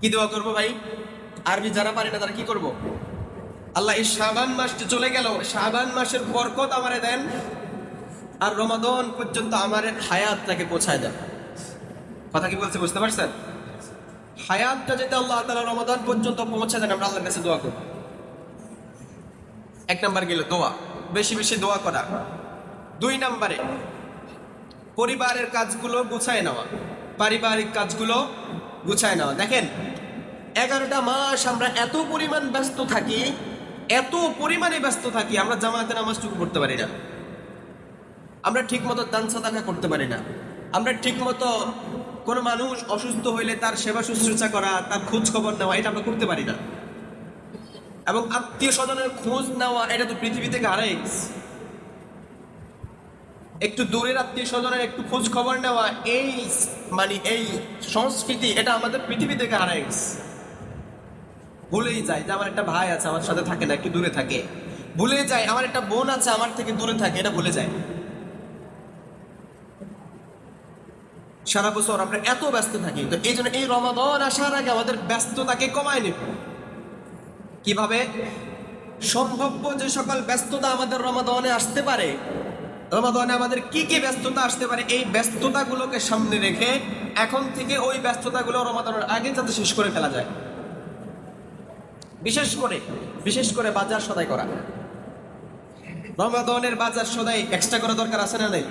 কি দোয়া করব ভাই? আরবি যারা পারে না তারা কি করব? আল্লাহ, এই শাবান মাসটি চলে গেল, শাবান মাসের বরকত আমারে দেন, আর রমাদন পর্যন্ত আমার হায়াতটাকে পৌঁছায় দেন। কথা কি বলছে বুঝতে পারছেন? হায়াতটা যেতে আল্লাহ তালা রমাদান পর্যন্ত পৌঁছে দেন, আমরা আল্লাহর কাছে দোয়া করব। এক নাম্বার গেল দোয়া। বেশি বেশি দোয়া করা। দুই নাম্বারে, পরিবারের কাজগুলো গুছায় নেওয়া। পারিবারিক কাজগুলো গুছায় নেওয়া। দেখেন এগারোটা মাস আমরা এত পরিমাণ ব্যস্ত থাকি, এত পরিমাণে ব্যস্ত থাকি, আমরা জামাতে নামাজটুকু পড়তে পারি না। আমরা ঠিক মতো দান সাদাকা করতে পারি না। আমরা ঠিক মতো কোনো মানুষ অসুস্থ হইলে তার সেবা শুশ্রূষা করা, তার খোঁজ খবর নেওয়া, এটা আমরা করতে পারি না। এবং আত্মীয় স্বজনের খোঁজ নেওয়া, এটা তো পৃথিবী থেকে হারাই একটু দূরের আত্মীয় স্বজনের একটু খোঁজ খবর নেওয়া, এই মানে এই সংস্কৃতি, এটা আমাদের পৃথিবী থেকে হারাই গেছে। ভুলেই যায়। যে আমার একটা ভাই আছে, আমার সাথে থাকে না, একটু দূরে থাকে। ভুলে যায়, আমার একটা বোন আছে, আমার থেকে দূরে থাকে, এটা ভুলে যায়। সারা বছর আমরা এত ব্যস্ত থাকি, তো এই জন্য এই রমাদন আসার আগে আমাদের ব্যস্ততাকে কমায় নেব। কীভাবে? সম্ভাব্য যে সকল ব্যস্ততা আমাদের রমাদনে আসতে পারে, রমাদনে আমাদের কি কি ব্যস্ততা আসতে পারে, এই ব্যস্ততাগুলোকে সামনে রেখে এখন থেকে ওই ব্যস্ততাগুলো রমাদনের আগে যাতে শেষ করে ফেলা যায়। বিশেষ করে বিশেষ করে বাজার সদাই করা। রমাদনের বাজার সদাই এক্সট্রা করা দরকার আছে না নেই?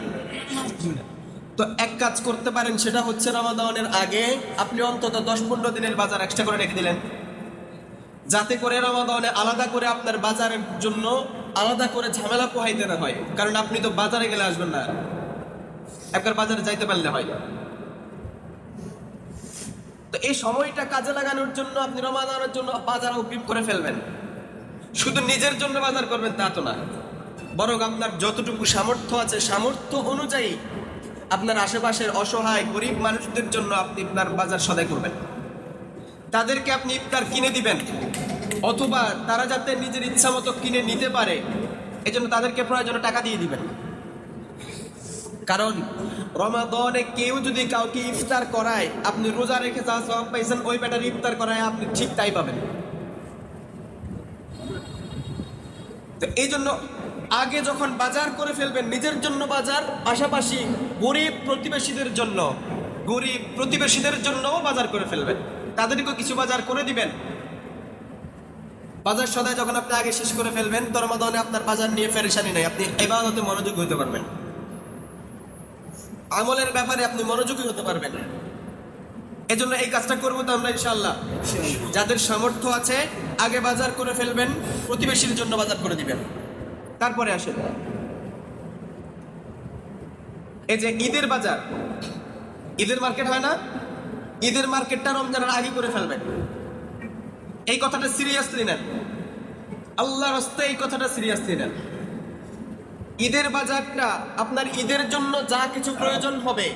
তো এক কাজ করতে পারেন, সেটা হচ্ছে রমাদানের আগে আপনি অন্তত দশ পনেরো দিনের বাজার এক্সট্রা করে রেখে দিলেন। যাতে করে রমাদানে আলাদা করে আপনার বাজারের জন্য আলাদা করে ঝামেলা পোহাইতে না হয়। কারণ আপনি তো বাজারে গেলে আসবেন না। একবার বাজারে যাইতে পারলে হয়। তো এই সময়টা কাজে লাগানোর জন্য, আপনি রমাদানের জন্য বাজার অগ্রিম করে ফেলবেন। শুধু নিজের জন্য বাজার করবেন তা তো না। বরং আপনার যতটুকু সামর্থ্য আছে, সামর্থ্য অনুযায়ী আপনার আশেপাশের অসহায়, গরিব মানুষদের জন্য আপনি আপনার বাজার সদাই করবেন। তাদেরকে আপনি ইফতার কিনে দিবেন, অথবা তারা যাতে নিজের ইচ্ছা মতো কিনে নিতে পারে, এজন্য তাদেরকে প্রয়োজনে টাকা দিয়ে দিবেন। কারণ রমাদনে কেউ যদি কাউকে ইফতার করায়, আপনি রোজা রেখে যা সব পাইছেন, ওই ব্যাটার ইফতার করায় আপনি ঠিক তাই পাবেন। তো এই জন্য আগে যখন বাজার করে ফেলবেন, নিজের জন্য বাজার, পাশাপাশি গরিব প্রতিবেশীদের জন্য, গরিব প্রতিবেশীদের জন্যও বাজার করে ফেলবেন। তাদেরকেও কিছু বাজার করে দিবেন। বাজার সদায় যখন আপনি আগে শেষ করে ফেলবেন তোর মাদনে আপনার বাজার নিয়ে ফেরেশানি নাই, আপনি এবার এবাদতে মনোযোগ হতে পারবেন। আমলের ব্যাপারে আপনি মনোযোগী হতে পারবেন। এজন্য এই কাজটা করব তো আমরা ইনশাল্লাহ যাদের সামর্থ্য আছে, আগে বাজার করে ফেলবেন, প্রতিবেশীর জন্য বাজার করে দিবেন। তারপরে আসেন। এই যে ঈদের বাজার, ঈদের মার্কেট হয় না? ঈদের মার্কেটটা রমজানের আগে করে ফেলবেন। এই কথাটা সিরিয়াসলি নেন। আল্লাহ রাস্তায় এই কথাটা সিরিয়াসলি নেন। ঈদের বাজারটা আপনার ঈদের জন্য যা কিছু প্রয়োজন হবে,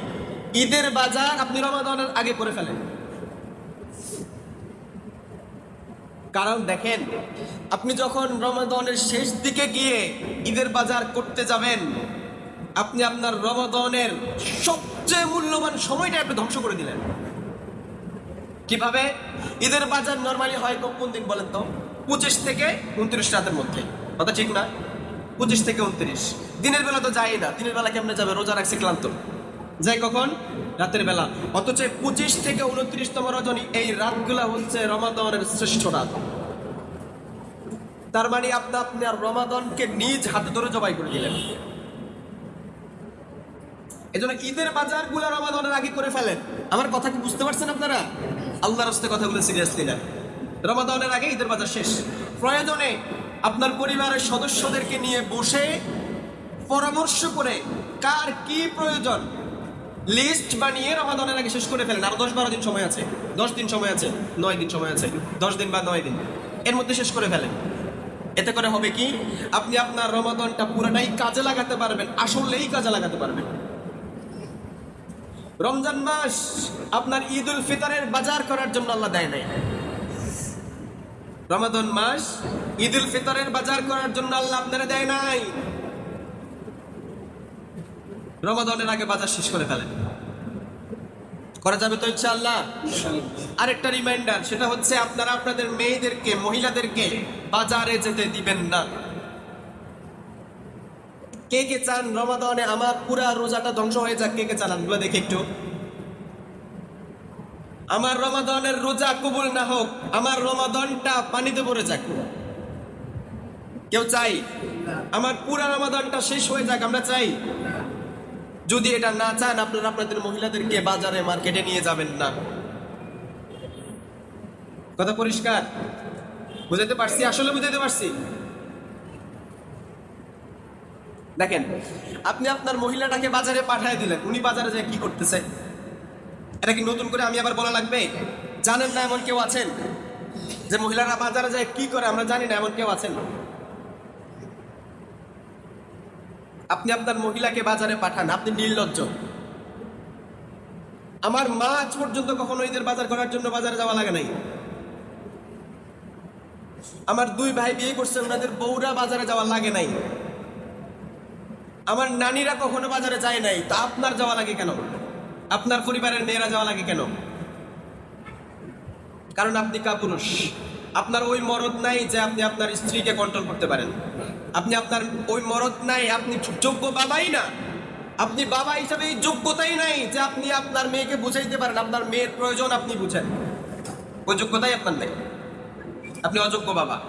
ঈদের বাজার আপনি রমাদানের আগে করে ফেলেন। কারণ দেখেন, আপনি যখন রমাদনের শেষ দিকে গিয়ে ঈদের বাজার করতে যাবেন, আপনি আপনার রমাদনের সবচেয়ে মূল্যবান সময়টা আপনি ধ্বংস করে দিলেন। কীভাবে? ঈদের বাজার নর্মালি হয় কোন দিন বলেন তো? পঁচিশ থেকে উনত্রিশ রাতের মধ্যে। কথা ঠিক না? পঁচিশ থেকে উনত্রিশ। দিনের বেলা তো যাই না, দিনের বেলা কেমনে যাবে? রোজা রাখছে ক্লান্ত। যাই কখন? রাতের বেলা। অথচ পঁচিশ থেকে উনত্রিশতম রজনী, এই রাতগুলা হচ্ছে রমাদনের শ্রেষ্ঠ রাত। তার মানে আপনি আপনার রমাদনকে নিজ হাতে ধরে জবাই করে দিলেন। এই জন্য ঈদের বাজারগুলা রমাদনের আগে করে ফেলেন। আমার কথা কি বুঝতে পারছেন আপনারা? আল্লাহর হস্তে কথাগুলো সিরিয়াসলি নেন রমাদনের আগে ঈদের বাজার শেষ। প্রয়োজনে আপনার পরিবারের সদস্যদেরকে নিয়ে বসে পরামর্শ করে কার কি প্রয়োজন লিস্ট বানিয়ে রমাদনের আগে শেষ করে ফেলেন। আরও দশ বারো দিন সময় আছে। দশ দিন সময় আছে, নয় দিন সময় আছে। দশ দিন বা নয় দিন। এর মধ্যে শেষ করে ফেলেন। এতে করে হবে কি? আপনি আপনার রমাদনটা পুরোটাই কাজে লাগাতে পারবেন, আসলেই কাজে লাগাতে পারবেন। রমজান মাস আপনার ঈদ উল ফিতরের বাজার করার জন্য আল্লাহ দেয় নাই। রমাদন মাস ঈদ উল ফিতরের বাজার করার জন্য আল্লাহ আপনারা দেয় নাই। রমাদনের আগে বাজার শেষ করে ফেলেন। করা যাবে তো ইনশাআল্লাহ। আরেকটা রিমাইন্ডার সেটা হচ্ছে আপনারা আপনাদের মেয়েদেরকে, মহিলাদেরকে বাজারে যেতে দিবেন না। কে কে চান রমাদানে? আমার পুরা রোজাটা ধ্বংস হয়ে যাক। কে কে চান? দেখে একটু। আমার রমাদনের রোজা কবুল না হোক, আমার রমাদনটা পানিতে পড়ে যাক। কেউ চাই? আমার পুরা রমাদনটা শেষ হয়ে যাক, আমরা চাই? যদি এটা না চান, আপনারা আপনাদের মহিলাদেরকে বাজারে, মার্কেটে নিয়ে যাবেন না। কথা পরিষ্কার? বুঝাতে পারছি? আসলে বুঝাতে পারছি? দেখেন, আপনি আপনার মহিলাটাকে বাজারে পাঠিয়ে দিলেন, উনি বাজারে যায় কি করতেছে? এটা কি নতুন করে আমি আবার বলা লাগবে? জানেন না এমন কেউ আছেন? যে মহিলারা বাজারে যায়, কি করে? আমরা জানি না এমন কেউ আছেন। আপনি আপনার মহিলাকে বাজারে পাঠান, আপনি নির্লজ্জ। আমার মা আজ পর্যন্ত কখনো ঈদের বাজার করার জন্য বাজারে যাওয়া লাগে নাই। আমার দুই ভাই বিয়ে করছে, ওনাদের বউরা বাজারে যাওয়া লাগে নাই। আমার নানিরা কখনো বাজারে যায় নাই, তা আপনার যাওয়া লাগে কেন? আপনার পরিবারের মেয়েরা যাওয়া লাগে কেন? কারণ আপনি কাপুরুষ। আপনার ওই মরদ নাই যে আপনি আপনার স্ত্রীকে কন্ট্রোল করতে পারেন। আপনি আপনার ওই মরদ নাই, আপনি যোগ্য বাবাই না। আপনি বাবা হিসাবে এই যোগ্যতাই নাই যে আপনি আপনার মেয়েকে বুঝাইতে পারেন। আপনার মেয়ের প্রয়োজন আপনি বুঝেন। ওই যোগ্যতাই আপনার নেই। আপনি অযোগ্য বাবা।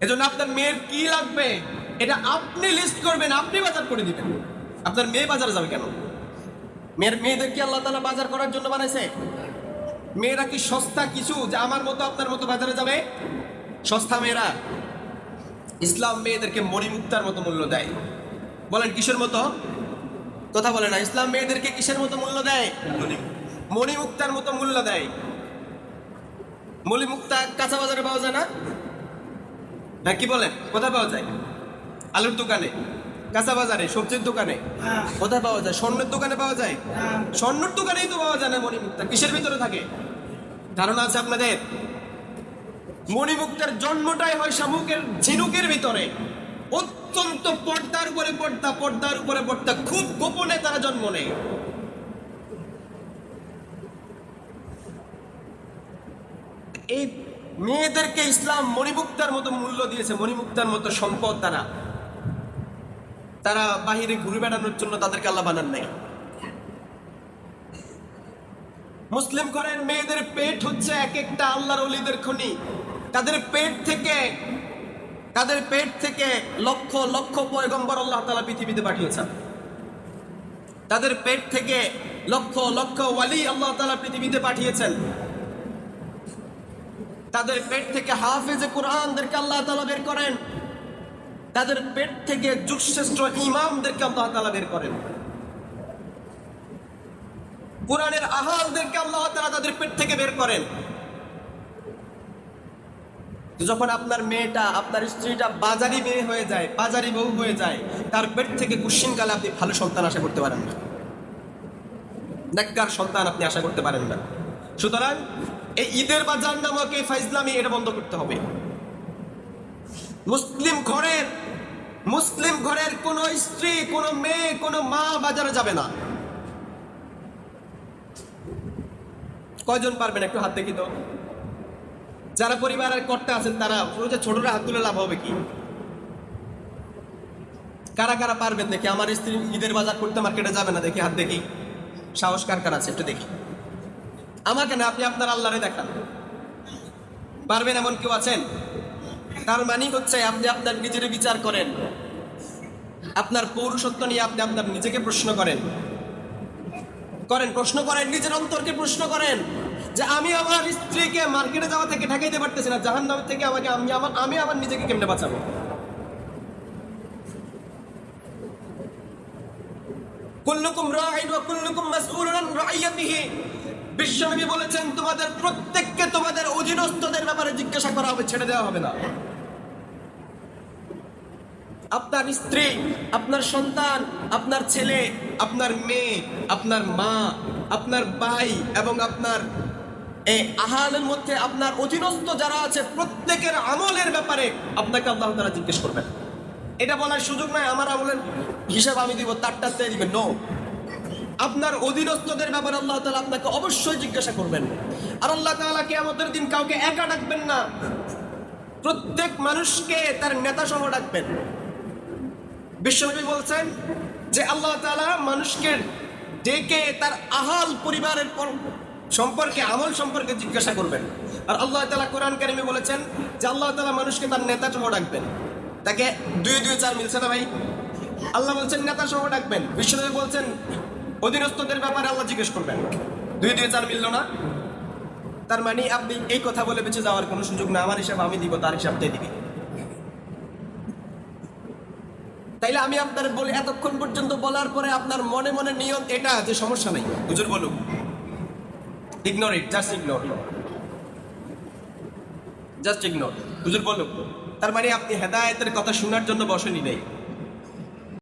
এজন্য আপনার মেয়ের কি লাগবে? এটা আপনি লিস্ট করবেন, আপনি বাজার করে দিবেন। আপনার মেয়ে বাজারে যাবে কেন? মেয়ের মেয়েদের কি আল্লাহ তালা বাজার করার জন্য বানাইছে। মেয়েরা কি সস্তা কিছু যে আমার মতো আপনার মতো বাজারে যাবে? সস্তা মেয়েরা। ইসলাম মেয়েদেরকে মণিমুক্তার মতো মূল্য দেয়। বলেন, কিসের মতো? কথা বলে না, ইসলাম মেয়েদেরকে কিসের মতো মূল্য দেয়? মণিমুক্তার মতো মূল্য দেয়। মণিমুক্তা কাঁচা বাজারে পাওয়া যায় না? হ্যাঁ কি বলেন, কোথায় পাওয়া যায়? আলুর দোকানে। কাঁচা বাজারে সবজির দোকানে? কোথায় পাওয়া যায়? স্বর্ণের দোকানে পাওয়া যায়? স্বর্ণের দোকানেই তো পাওয়া যায় না মণিমুক্তা। কিসের ভিতরে থাকে? ধারণা আছে আপনাদের? মণিমুক্তার জন্মটাই হয় শামুকের ঝিনুকের ভিতরে। অত্যন্ত পর্দার উপরে পর্দা পর্দার উপরে পর্দা। খুব গোপনে তারা জন্ম নেয়। এই মেয়েদেরকে ইসলাম মণিমুক্তার মতো মূল্য দিয়েছে মণিমুক্তার মতো সম্পদ তারা। তারা বাহিরে ঘুরে বেড়ানোর জন্য তাদেরকে আল্লাহ বানান নাই। মুসলিম ঘরের মেয়েদের পেট হচ্ছে এক একটা আল্লাহর অলিদের খনি। তাদের পেট থেকে, তাদের পেট থেকে লক্ষ লক্ষ পয়গম্বর আল্লাহ তালা পৃথিবীতে পাঠিয়েছেন। তাদের পেট থেকে লক্ষ লক্ষ ওয়ালি আল্লাহ তালা পৃথিবীতে পাঠিয়েছেন। তাদের পেট থেকে হাফেজে কোরআনদেরকে আল্লাহ তালা বের করেন। তাদের পেট থেকে যুগশ্রেষ্ঠ ইমামদেরকে আল্লাহ তালা বের করেন। কোরআনের আহালদেরকে আল্লাহ তালা তাদের পেট থেকে বের করেন। যখন আপনার মেয়েটা, আপনার স্ত্রীটা বাজারি মেয়ে হয়ে যায়, বাজারি বউ হয়ে যায়, তার পেট থেকে কুশ্চিনকালে আপনি ভালো সন্তান আশা করতে পারেন না। নেককার সন্তান আপনি আশা করতে পারেন না। সুতরাং এই ঈদের বাজার নামক ফাইজলামি এটা বন্ধ করতে হবে। মুসলিম ঘরের মুসলিম ঘরের কোন স্ত্রী, কোন মেয়ে, কোন মা বাজারে যাবে না। কয়জন পারবেন একটু হাত দেখি তো? যারা পরিবারের কর্তা আছেন তারা যে ছোটরা হাত তুলে লাভ হবে কি? কারা কারা পারবেন দেখি? আমার স্ত্রী ঈদের বাজার করতে মার্কেটে যাবে না, দেখি হাত দেখি। সাহস কার কার আছে একটু দেখি। আমাকে না, আপনি আপনার আল্লাহরে দেখান। পারবেন এমন কেউ আছেন? তার মানে হচ্ছে আপনি আপনার নিজের বিচার করেন। আপনার পৌরসত্ব নিয়ে আপনি আপনার নিজেকে প্রশ্ন করেন। করেন, প্রশ্ন করেন, নিজের অন্তরকে প্রশ্ন করেন যে আমি আমার স্ত্রীকে মার্কেটে যাওয়া থেকে ঠেকাইতে পারতেছি না জাহান নামের থেকে আমাকে আমি আমার আমি আমার নিজেকে কেমনে বাঁচাবো? কুল্লুকুম রাইন ওয়া কুল্লুকুম মাসউলুন আন রাইয়াতিহি বিশ্বনবী বলেছেন, তোমাদের প্রত্যেককে তোমাদের অধীনস্থদের ব্যাপারে জিজ্ঞাসা করা হবে, ছেড়ে দেওয়া হবে না। আপনার স্ত্রী, আপনার সন্তান, আপনার ছেলে, আপনার মেয়ে, আপনার মা, আপনার ভাই এবং আপনার এই আহালের মধ্যে আপনার অধীনস্থ যারা আছে, প্রত্যেকের আমলের ব্যাপারে আপনাকে আল্লাহ তারা জিজ্ঞেস করবেন। এটা বলার সুযোগ নাই, আমার আমলের হিসাব আমি দিব তারটাতে দিবেন নো আপনার অধীনস্থদের ব্যাপারে আল্লাহ তালা আপনাকে অবশ্যই জিজ্ঞাসা করবেন। আর আল্লাহ তালা কে আমাদের দিন কাউকে একা ডাকবেন না। প্রত্যেক মানুষকে তার নেতা সহ ডাকবেন। বিশ্বনবী বলছেন যে আল্লাহ তালা মানুষকে ডেকে তার আহাল পরিবারের সম্পর্কে, আমল সম্পর্কে জিজ্ঞাসা করবেন। আর আল্লাহ তালা কোরআন কারিমে বলেছেন যে আল্লাহ তালা মানুষকে তার নেতা সহ ডাকবেন। তাকে দুই দুই চার মিলছে না ভাই? আল্লাহ বলছেন নেতা সহ ডাকবেন। বিশ্বনবী বলছেন অধীনস্থদের ব্যাপারে আল্লাহ জিজ্ঞেস করবেন। দুই দুই চার মিলল না? তার মানে আপনি এই কথা বলে বেঁচে যাওয়ার কোনো সুযোগ না, আমার হিসাব আমি দিব, তার হিসাব দিয়ে দিবি। তাইলে আমি আপনার বলি এতক্ষণ পর্যন্ত বলার পরে আপনার মনে মনে নিয়ম এটা যে সমস্যা নাই। হুজুর বলুক। Ignore it just ignore just ignore হুজুর বলুক। তার মানে আপনি হেদায়েতের কথা শোনার জন্য বসেনি নেই।